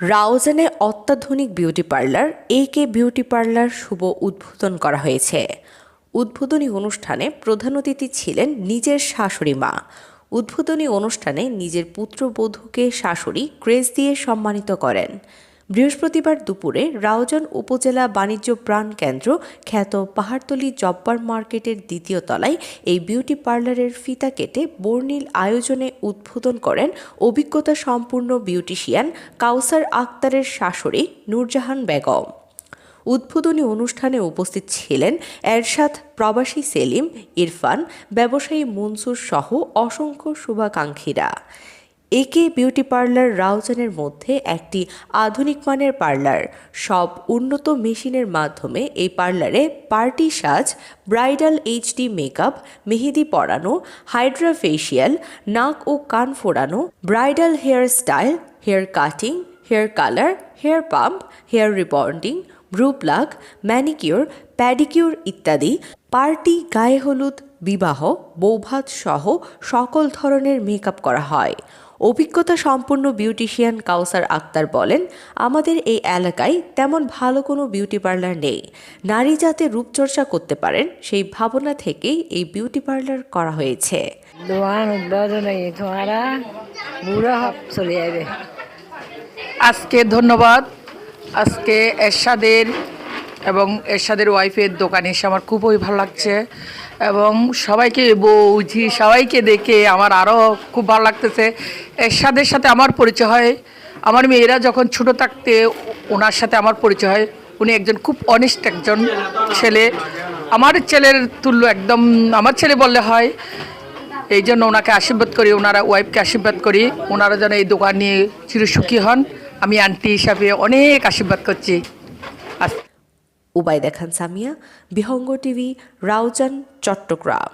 রাউজানে অত্যাধুনিক beauty parlour A K beauty parlour শুভ উদ্বোধন করা হয়েছে। উদ্বোধনী অনুষ্ঠানে প্রধান অতিথি ছিলেন নিজের শাশুড়ি মা। উদ্বোধনী অনুষ্ঠানে নিজের পুত্রবধূকে শাশুড়ি ক্রেজ দিয়ে সম্মানিত করেন। বৃহস্পতিবার দুপুরে রাউজান উপজেলা বাণিজ্য প্রাণ কেন্দ্র খ্যাত পাহাড়তলি জব্বার মার্কেটের দ্বিতীয় তলায় এই বিউটি পার্লারের ফিতা কেটে বর্ণিল আয়োজনে উদ্বোধন করেন অভিজ্ঞতা সম্পূর্ণ বিউটিশিয়ান কাউসার আক্তারের শাশুড়ি নূরজাহান বেগম। উদ্বোধনী অনুষ্ঠানে উপস্থিত ছিলেন এরশাদ প্রবাসী সেলিম, ইরফান, ব্যবসায়ী মনসুর সহ অসংখ্য শুভাকাঙ্ক্ষীরা। একে বিউটি পার্লার রাউজানের মধ্যে একটি আধুনিক মানের পার্লার। সব উন্নত মেশিনের মাধ্যমে এই পার্লারে পার্টি সাজ, ব্রাইডাল এইচডি মেকআপ, মেহেদি পরানো, হাইড্রা ফেশিয়াল, নাক ও কান ফোড়ানো, bridal hair style, hair cutting, hair colour, hair pump, hair rebonding brow pluck manicure pedicure ইত্যাদি। পার্টি গায়ে হলুদ বিবাহ বৌভাত সহ সকল ধরনের মেকআপ করা হয়। অভিজ্ঞতা সম্পন্ন বিউটিশিয়ান কাউসার আক্তার বলেন আমাদের এই এলাকায় তেমন ভালো কোনো বিউটি পার্লার নেই। নারী যাতে রূপচর্চা করতে পারেন সেই ভাবনা থেকেই এই বিউটি পার্লার করা হয়েছে। দোকান উদ্বোধনে তোমারা বুড়ো চলে যাবে। আজকে ধন্যবাদ। আজকে এরশাদের এবং এরশাদের ওয়াইফের দোকানে এসে আমার খুবই ভালো লাগছে এবং সবাইকে বৌঝি সবাইকে দেখে আমার আরও খুব ভালো লাগতেছে। এরশাদের সাথে আমার পরিচয় হয়। আমার মেয়েরা যখন ছোট থাকতে ওনার সাথে আমার পরিচয় হয়। উনি একজন খুব অনেস্ট একজন ছেলে। আমার ছেলের তুল্য একদম, আমার ছেলে বললে হয়। এই জন্য ওনাকে আশীর্বাদ করি, ওনারা ওয়াইফকে আশীর্বাদ করি। ওনারা যেন এই দোকান নিয়ে চিরসুখী হন। আমি আন্টি হিসাবে অনেক আশীর্বাদ করছি। উবাই দেখান খান সামিয়া বিহঙ্গ টিভি রাউজান চট্টগ্রাম।